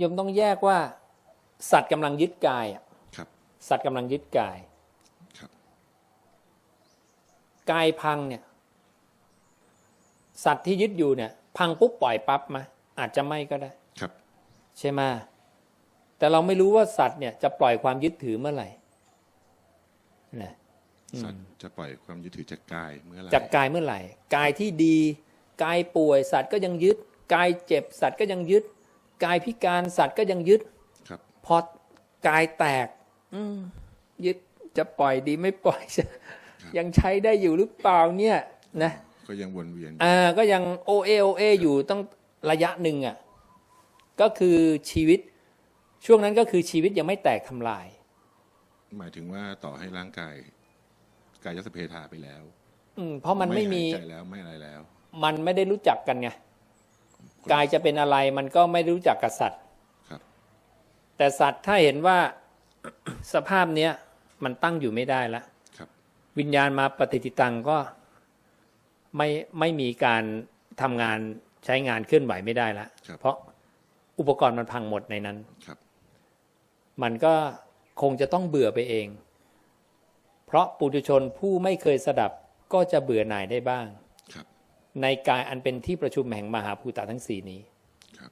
โยมต้องแยกว่า สัตว์กำลังยึดกายอะครับ สัตว์กำลังยึดกายครับกายพังเนี่ย สัตว์ที่ยึดอยู่เนี่ย พังปุ๊บปล่อยปั๊บมา อาจจะไม่ก็ได้ครับ ใช่ไหมแต่เราไม่รู้ว่าสัตว์เนี่ยจะปล่อยความยึดถือเมื่อไหร่นะสัตว์จะปล่อยความยึดถือจากกายเมื่อไหร่จากกายเมื่อไหร่ กายที่ดี กายป่วยสัตว์ก็ยังยึด กายเจ็บสัตว์ก็ยังยึด กายพิการสัตว์ก็ยังยึดครับพอกายแตก อืมยึดจะปล่อยดีไม่ปล่อยจะยังใช้ได้อยู่หรือเปล่าเนี่ย นะก็ยังวนเวียนอ่าก็ยังโอเอโอเออยู่ต้องระยะหนึ่งอะก็คือชีวิตช่วงนั้นก็คือชีวิตยังไม่แตกทำลาย หมายถึงว่าต่อให้ร่างกายกายยสพเพทาไปแล้ว อืมเพราะมันไม่มีหายใจแล้วไม่อะไรแล้ว มันไม่ได้รู้จักกันไง กายจะเป็นอะไรมันก็ไม่รู้จักกับสัตว์ครับแต่สัตว์ถ้าเห็นว่าสภาพเนี้ยมันตั้งอยู่ไม่ได้แล้วครับวิญญาณมาปฏิติตังก็ไม่ไม่มีการทำงานใช้งานเคลื่อนไหวไม่ได้แล้วครับเพราะอุปกรณ์มันพังหมดในนั้นครับมันก็คงจะต้องเบื่อไปเอง เพราะปุถุชนผู้ไม่เคยสดับก็จะเบื่อหน่ายได้บ้างครับ ในกายอันเป็นที่ประชุมแห่งมหาภูตะทั้งสี่นี้ครับ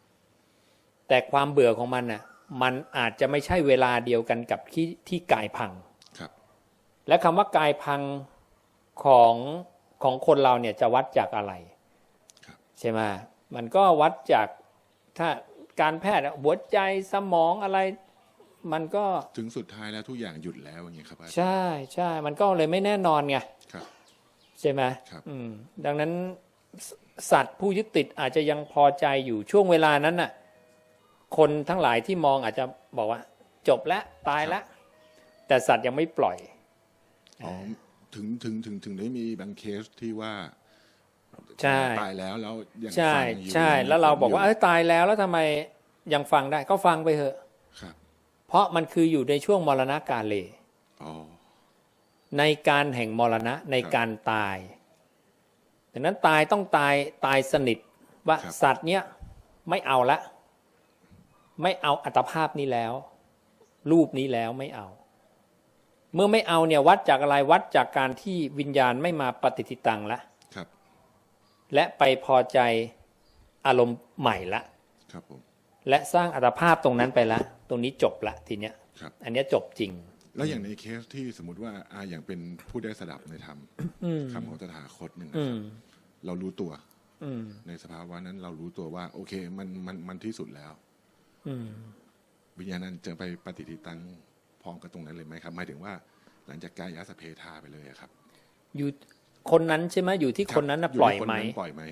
แต่ความเบื่อของมันน่ะ มันอาจจะไม่ใช่เวลาเดียวกันกับที่ที่กายพังครับ และคำว่ากายพังของของคนเราเนี่ยจะวัดจากอะไรครับใช่ไหมมันก็วัดจากถ้าการแพทย์อะหัวใจสมองอะไร มันก็ถึงสุดท้ายแล้วทุกอย่างหยุดแล้วอย่างเงี้ยครับอาจารย์ใช่ใช่มันก็เลยไม่แน่นอนไงครับ ใช่ไหมครับ อืม ดังนั้น สสัตว์ผู้ยึดติดอาจจะยังพอใจอยู่ช่วงเวลานั้นน่ะ คนทั้งหลายที่มองอาจจะบอกว่า จบแล้วตายแล้วแต่สัตว์ยังไม่ปล่อยอ๋อถึงถึงถึงถึงได้มีบางเคสที่ว่าใช่ตายแล้วแล้วยังใช่ฟังอยู่ใช่ยังแล้วเราบอกว่าฟังเอ้ยตายแล้วแล้วทำไมยังฟังได้ก็ฟังไปเถอะครับ เพราะมันคืออยู่ในช่วงมรณะกาเลอ๋อในการแห่งมรณะในการตาย ดังนั้นตายต้องตายตายสนิทว่าครับสัตว์เนี้ยไม่เอาละ ไม่เอาอัตภาพนี้แล้ว รูปนี้แล้วไม่เอา เมื่อไม่เอาเนี่ยวัดจากอะไรวัดจากการที่วิญญาณไม่มาปฏิทิตังละครับ และไปพอใจอารมณ์ใหม่ละครับผมและสร้างอัตภาพตรงนั้นไปละ ตรงนี้จบละทีเนี้ยครับอันเนี้ยจบจริง แล้วอย่างในเคสที่สมมติว่าอ่าอย่างเป็นผู้ได้สดับในธรรมคำของตถาคตหนึ่งนะอืครัมบเรารู้ตัวอืมในสภาวะนั้นเรารู้ตัวว่า โอเค มันมันมันที่สุดแล้วอืมวิญญาณนั้นจะไปปฏิทิตังพร้อมกับตรงนั้นเลยไหมครับหมายถึงว่า หลังจากกายยสพเพทาไปเลยอะครับ อยู่คนนั้นใช่ไหมอยู่ที่คนนั้นนะปล่อยไหมปล่อยไหม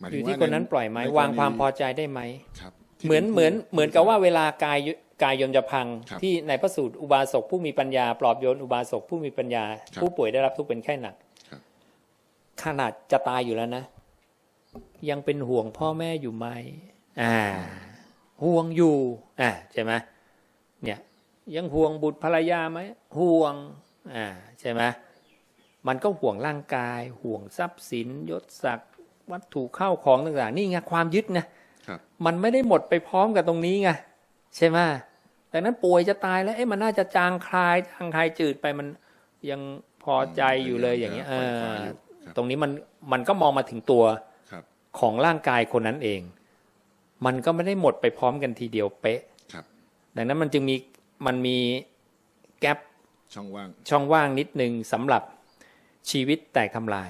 หมายอถึงยู่ว่าที่คนนั้นปล่อยไหมในกรณีวางความพอใจได้ไหมครับ เหมือนที่เหมือนผู้เหมือนกับว่าเวลากาย กายยนต์จะพังครับที่ในพระสูตรอุบาสกผู้มีปัญญา ปลอบโยนอุบาสกผู้มีปัญญา ครับผู้ป่วยได้รับทุกข์เป็นไข้หนักครับ ขนาดจะตายอยู่แล้วนะ ยังเป็นห่วงพ่อแม่อยู่ไหมอ่า ห่วงอยู่ อ่าใช่ไหมเนี่ย ยังห่วงบุตรภรรยาไหมห่วง อ่าใช่ไหมมันก็ห่วงร่างกาย ห่วงทรัพย์สินยศศักดิ์วัตถุเข้าของต่างๆ นี่ไงความยึดไงครับ มันไม่ได้หมดไปพร้อมกับตรงนี้ไงใช่ไหม ดังนั้นป่วยจะตายแล้วเอ๊ะมันน่าจะจางคลายจางคลายจืดไปมันยังพอใจอยู่เลยอย่างเงี้ยเอปล่ควาออยู่ครับตรงนี้มันมันก็มองมาถึงตัวครับของร่างกายคนนั้นเอง มันก็ไม่ได้หมดไปพร้อมกันทีเดียวเป๊ะครับดังนั้นมันจึงมีมันมีแกลบช่องว่างช่องว่างนิดนึงสำหรับชีวิตแตกทำลาย